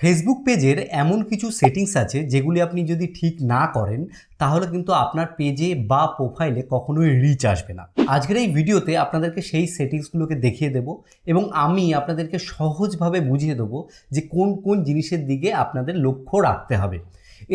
Facebook পেজের এমন কিছু সেটিংস আছে যেগুলি আপনি যদি ঠিক না করেন, তাহলে কিন্তু আপনার পেজে বা প্রোফাইলে কখনোই রিচ আসবে না। আজকের এই ভিডিওতে আপনাদেরকে সেই সেটিংসগুলোকে দেখিয়ে দেব এবং আমি আপনাদেরকে সহজভাবে বুঝিয়ে দেবো যে কোন কোন জিনিসের দিকে আপনাদের লক্ষ্য রাখতে হবে।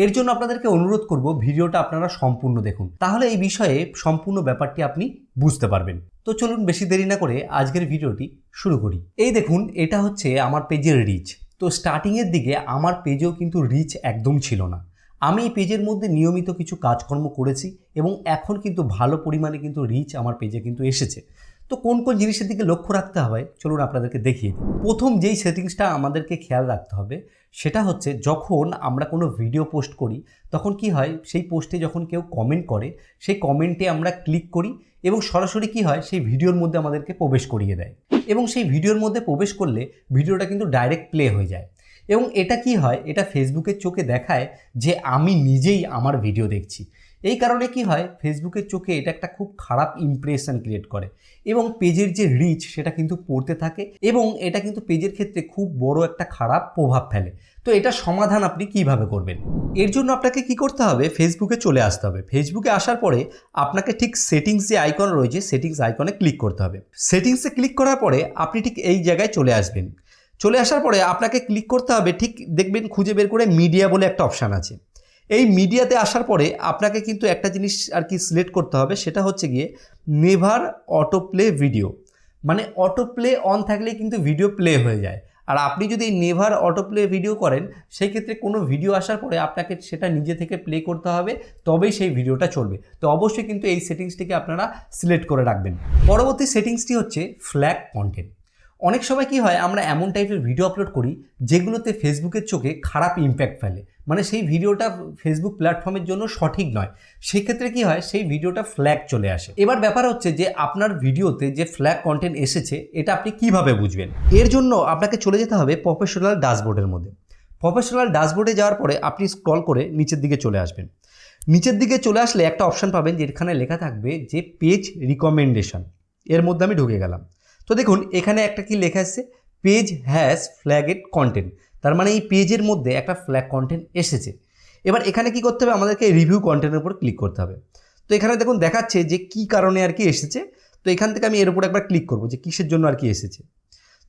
এর জন্য আপনাদেরকে অনুরোধ করব ভিডিওটা আপনারা সম্পূর্ণ দেখুন। তাহলে এই বিষয়ে সম্পূর্ণ ব্যাপারটি আপনি বুঝতে পারবেন। তো চলুন বেশি দেরি না করে আজকের ভিডিওটি শুরু করি। এই দেখুন, এটা হচ্ছে আমার পেজের রিচ তো স্টার্টিংয়ের দিকে আমার পেজেও কিন্তু রিচ একদম ছিল না। আমি এই পেজের মধ্যে নিয়মিত কিছু কাজকর্ম করেছি এবং এখন কিন্তু ভালো পরিমাণে কিন্তু রিচ আমার পেজে কিন্তু এসেছে। তো কোন কোন জিনিসের দিকে লক্ষ্য রাখতে হবে চলুন আপনাদেরকে দেখিয়ে প্রথম যেই সেটিংসটা আমাদেরকে খেয়াল রাখতে হবে সেটা হচ্ছে যখন আমরা কোনো ভিডিও পোস্ট করি, তখন কি হয় সেই পোস্টে যখন কেউ কমেন্ট করে, সেই কমেন্টে আমরা ক্লিক করি এবং সরাসরি কি হয় সেই ভিডিওর মধ্যে আমাদেরকে প্রবেশ করিয়ে দেয়। এবং সেই ভিডিওর মধ্যে প্রবেশ করলে ভিডিওটা কিন্তু ডাইরেক্ট প্লে হয়ে যায়। এবং এটা কি হয়? এটা ফেসবুকের চোখে দেখায় যে আমি নিজেই আমার ভিডিও দেখছি। এই কারণে কি হয়? ফেসবুকের চোখে এটা একটা খুব খারাপ ইমপ্রেশন ক্রিয়েট করে এবং পেজের যে রিচ সেটা কিন্তু পড়তে থাকে এবং এটা কিন্তু পেজের ক্ষেত্রে খুব বড় একটা খারাপ প্রভাব ফেলে। তো এটা সমাধান আপনি কীভাবে করবেন? এর জন্য আপনাকে কি করতে হবে? ফেসবুকে চলে আসতে হবে। ফেসবুকে আসার পরে আপনাকে ঠিক সেটিংস যে আইকন রয়েছে সেটিংস আইকনে ক্লিক করতে হবে। সেটিংসে ক্লিক করার পরে আপনি ঠিক এই জায়গায় চলে আসবেন। চলে আসার পরে আপনাকে ক্লিক করতে হবে, ঠিক দেখবেন খুঁজে বের করে মিডিয়া বলে একটা অপশান আছে। এই মিডিয়াতে আসার পরে আপনাকে কিন্তু একটা জিনিস আর কি সিলেক্ট করতে হবে, সেটা হচ্ছে গিয়ে নেভার অটো প্লে ভিডিও মানে অটো প্লে অন থাকলে কিন্তু ভিডিও প্লে হয়ে যায়। আর আপনি যদি নেভার অটো প্লে ভিডিও করেন, সেই ক্ষেত্রে কোনো ভিডিও আসার পরে আপনাকে সেটা নিজে থেকে প্লে করতে হবে, তবেই সেই ভিডিওটা চলবে। তো অবশ্যই কিন্তু এই সেটিংসটিকে আপনারা সিলেক্ট করে রাখবেন। পরবর্তী সেটিংসটি হচ্ছে ফ্ল্যাগ কন্টেন্ট অনেক সময় কি হয়, আমরা এমন টাইপের ভিডিও আপলোড করি, যেগুলোতে ফেসবুকের চোখে খারাপ ইম্প্যাক্ট ফেলে। মানে সেই ভিডিওটা ফেসবুক প্ল্যাটফর্মের জন্য সঠিক নয়। সেই ক্ষেত্রে কি হয়, সেই ভিডিওটা ফ্ল্যাগ চলে আসে। এবার ব্যাপার হচ্ছে যে, আপনার ভিডিওতে যে ফ্ল্যাগ কন্টেন্ট এসেছে, এটা আপনি কীভাবে বুঝবেন? এর জন্য আপনাকে চলে যেতে হবে প্রফেশনাল ড্যাশবোর্ডের মধ্যে। প্রফেশনাল ড্যাশবোর্ডে যাওয়ার পরে আপনি স্ক্রল করে নিচের দিকে চলে আসবেন। নিচের দিকে চলে আসলে একটা অপশান পাবেন, যেখানে লেখা থাকবে যে পেজ রিকমেন্ডেশন এর মধ্যে আমি ঢুকে গেলাম। তো দেখুন, এখানে একটা কি লেখা আছে? পেজ হ্যাজ ফ্ল্যাগেড কন্টেন্ট তার মানে এই পেজের মধ্যে একটা ফ্ল্যাগ কন্টেন্ট এসেছে। এবার এখানে কি করতে হবে? আমাদেরকে রিভিউ কন্টেন্টের উপর ক্লিক করতে হবে। তো এখানে দেখুন, দেখাচ্ছে যে কি কারণে আর কি এসেছে। তো এখান থেকে আমি এর উপর একবার ক্লিক করব যে কিসের জন্য আর কি এসেছে।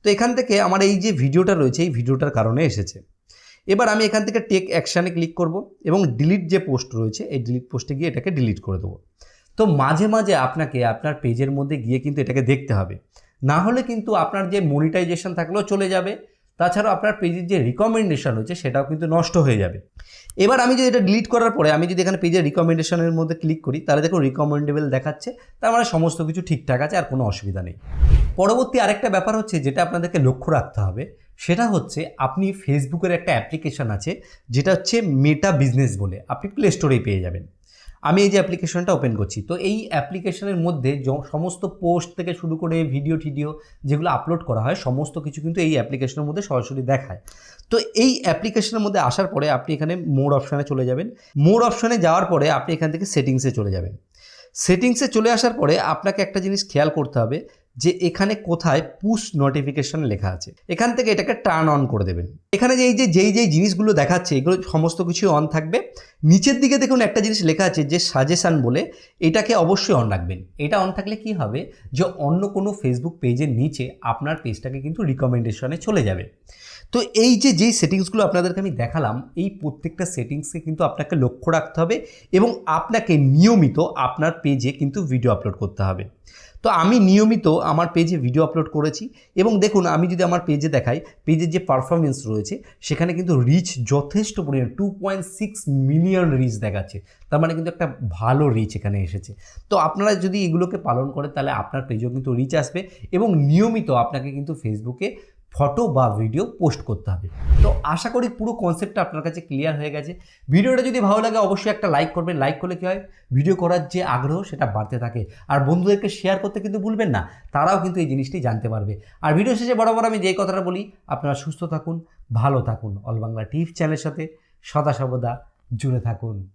তো এখান থেকে আমার এই যে ভিডিওটা রয়েছে, এই ভিডিওটার কারণে এসেছে। এবার আমি এখান থেকে টেক অ্যাকশানে ক্লিক করব এবং ডিলিট যে পোস্ট রয়েছে, এই ডিলিট পোস্টে গিয়ে এটাকে ডিলিট করে দেবো। তো মাঝে মাঝে আপনাকে আপনার পেজের মধ্যে গিয়ে কিন্তু এটাকে দেখতে হবে। না হলে কিন্তু আপনার যে মনিটাইজেশন থাকলেও চলে যাবে। তাছাড়াও আপনার পেজের যে রিকমেন্ডেশন হয়েছে সেটাও কিন্তু নষ্ট হয়ে যাবে। এবার আমি যদি এটা ডিলিট করার পরে, আমি যদি এখানে পেজের রিকমেন্ডেশনের মধ্যে ক্লিক করি, তাহলে দেখুন রিকমেন্ডেবল দেখাচ্ছে। তার মানে সমস্ত কিছু ঠিকঠাক আছে, আর কোনো অসুবিধা নেই। পরবর্তী আরেকটা ব্যাপার হচ্ছে, যেটা আপনাদেরকে লক্ষ্য রাখতে হবে, সেটা হচ্ছে আপনি ফেসবুকের একটা অ্যাপ্লিকেশান আছে, যেটা হচ্ছে মেটা বিজনেস বলে। আপনি প্লে স্টোরেই পেয়ে যাবেন। আমি এই যে অ্যাপ্লিকেশনটা ওপেন করছি, তো এই অ্যাপ্লিকেশনের মধ্যে সমস্ত পোস্ট থেকে শুরু করে ভিডিও টিডিও যেগুলো আপলোড করা হয়, সমস্ত কিছু কিন্তু এই অ্যাপ্লিকেশনের মধ্যে সরাসরি দেখায়। তো এই অ্যাপ্লিকেশনের মধ্যে আসার পরে আপনি এখানে মোর অপশানে চলে যাবেন। মোর অপশানে যাওয়ার পরে আপনি এখান থেকে সেটিংসে চলে যাবেন। সেটিংসে চলে আসার পরে আপনাকে একটা জিনিস খেয়াল করতে হবে যে এখানে কোথায় পুশ নোটিফিকেশন লেখা আছে। এখান থেকে এটাকে টার্ন অন করে দেবেন। এখানে যে এই যে, যেই যেই জিনিসগুলো দেখাচ্ছে, এগুলো সমস্ত কিছু অন থাকবে। নিচের দিকে দেখুন একটা জিনিস লেখা আছে যে সাজেশান বলে, এটাকে অবশ্যই অন রাখবেন। এটা অন থাকলে কি হবে যে অন্য কোনো ফেসবুক পেজের নিচে আপনার পেজটাকে কিন্তু রিকমেন্ডেশনে চলে যাবে। তো এই যে, যেই সেটিংসগুলো আপনাদেরকে আমি দেখালাম, এই প্রত্যেকটা সেটিংসকে কিন্তু আপনাকে লক্ষ্য রাখতে হবে এবং আপনাকে নিয়মিত আপনার পেজে কিন্তু ভিডিও আপলোড করতে হবে। তো আমি নিয়মিত আমার পেজে ভিডিও আপলোড করেছি এবং দেখুন, আমি যদি আমার পেজে দেখাই, পেজের যে পারফরমেন্স রয়েছে, সেখানে কিন্তু রিচ যথেষ্ট পরিমাণ two point six million reach দেখাচ্ছে। তার মানে কিন্তু একটা ভালো রিচ এখানে এসেছে। তো আপনারা যদি এগুলোকে পালন করেন, তাহলে আপনার পেজেও কিন্তু রিচ আসবে এবং নিয়মিত আপনাকে কিন্তু ফেসবুকে ফটো বা ভিডিও পোস্ট করতে হবে। তো আশা করি পুরো কনসেপ্টটা আপনার কাছে ক্লিয়ার হয়ে গেছে। ভিডিওটা যদি ভালো লাগে, অবশ্যই একটা লাইক করবেন। লাইক করলে কী হয়? ভিডিও করার যে আগ্রহ, সেটা বাড়তে থাকে। আর বন্ধুদেরকে শেয়ার করতে কিন্তু ভুলবেন না। তারাও কিন্তু এই জিনিসটি জানতে পারবে। আর ভিডিও শেষে বরাবর আমি যেই কথাটা বলি, আপনারা সুস্থ থাকুন, ভালো থাকুন। অল বাংলা টিভি চ্যানেলের সাথে সদা সর্বদা জুড়ে থাকুন।